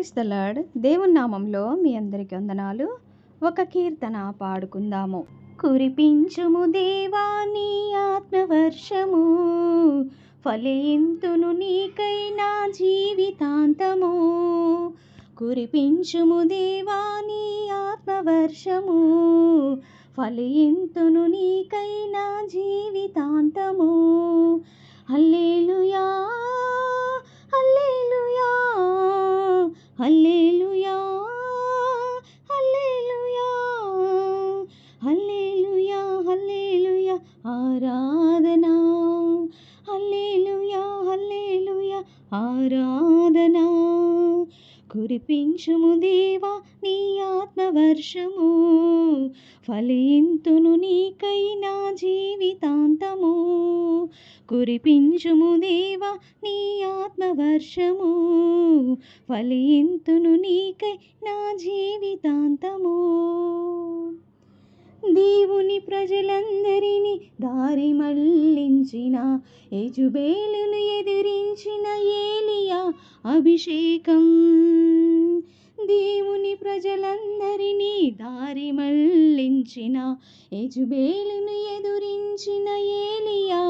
Praise the lord దేవుని నామంలో మీ అందరికి వందనాలు. ఒక కీర్తన పాడుకుందాము. కురిపించుము దేవా నీ ఆత్మవర్షము ఫలింతును నీకై నా జీవితాంతము. కురిపించుము దేవా నీ ఆత్మవర్షము ఫలింతును నీకై నా జీవితాంతము. అల్లేలుయా కురిపించుము దేవా నీ ఆత్మవర్షము ఫలింతును నీకై నా జీవితాంతము. కురిపించుము దేవా నీ ఆత్మవర్షము ఫలింతును నీకై నా జీవితాంతము. దేవుని ప్రజలందరినీ దారి మళ్ళించిన యజుబేలును ఎదిరించిన ఏలియా అభిషేకం. దేవుని ప్రజలందరినీ దారి మళ్ళించిన యజుబేలును ఎదురించిన ఏలియా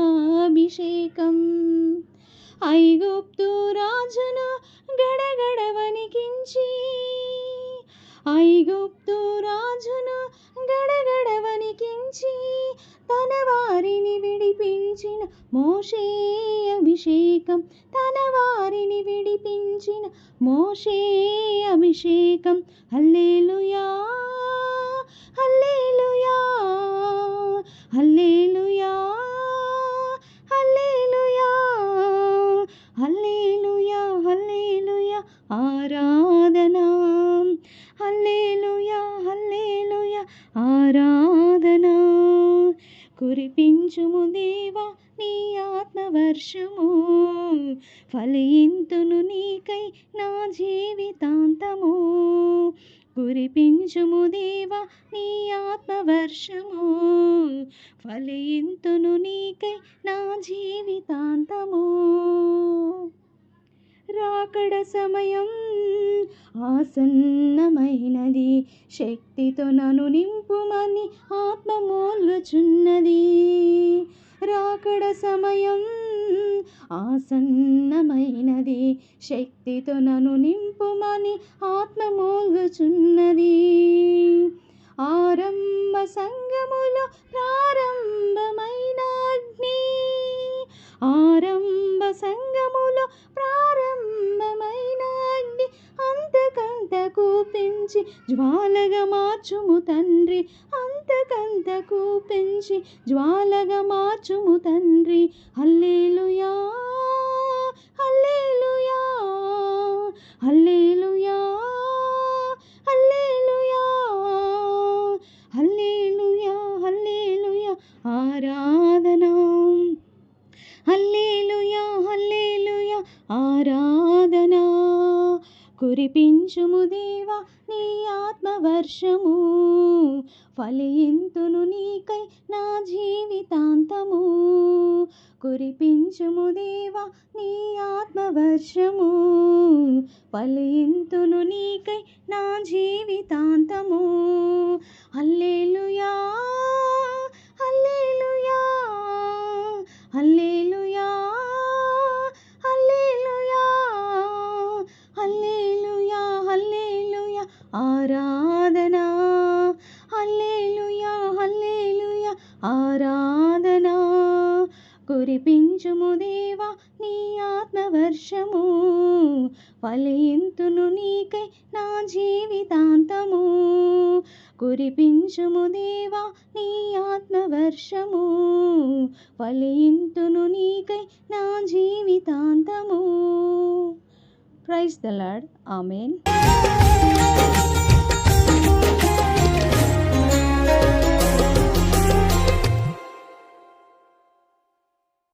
అభిషేకం. ఐగుప్తు రాజును గడగడ వణికించి ఐగుప్తు రాజును గడగడ వణికించి తన వారిని విడిపించిన మోషే అభిషేకం. తన వారిని విడిపించిన మోషే అభిషేకం. హల్లేలుయా! ఆరాధనా. కురిపించుము దేవా నీ ఆత్మవర్షము ఫలింతును నీకై నా జీవితాంతము. కురిపించుము దేవా నీ ఆత్మవర్షము ఫలింతును నీకై నా జీవితాంతము. రాకడ సమయం ఆసన్నమైనది. శక్తితో నను నింపుమని ఆత్మ రాకడ సమయం ఆసన్నమైనది. శక్తితో నను నింపుమని ఆత్మ ఆరంభ సంగములో ప్రారంభమైన అగ్ని ఆర పెంచి జ్వాలగా మార్చుము తండ్రి అంతకంతకు పెంచి జ్వాలగా మార్చుము తండ్రి. Hallelujah hallelujah hallelujah hallelujah hallelujah hallelujah. ఆరా కురిపించుము దేవా నీ ఆత్మవర్షము. ఫలియంతును నీకై నా జీవితాంతము. కురిపించుము దేవా నీ ఆత్మవర్షము. ఫలియంతును నీకై నా జీవితాంతము. హల్లేలుయా హల్లేలుయా ఆరాధనా. కురిపించుము దేవా నీ ఆత్మవర్షము. ఫలింతును నీకై నా జీవితాంతము. కురిపించుము దేవా నీ ఆత్మవర్షము. ఫలింతును నీకై నా జీవితాంతము. Praise the lord amen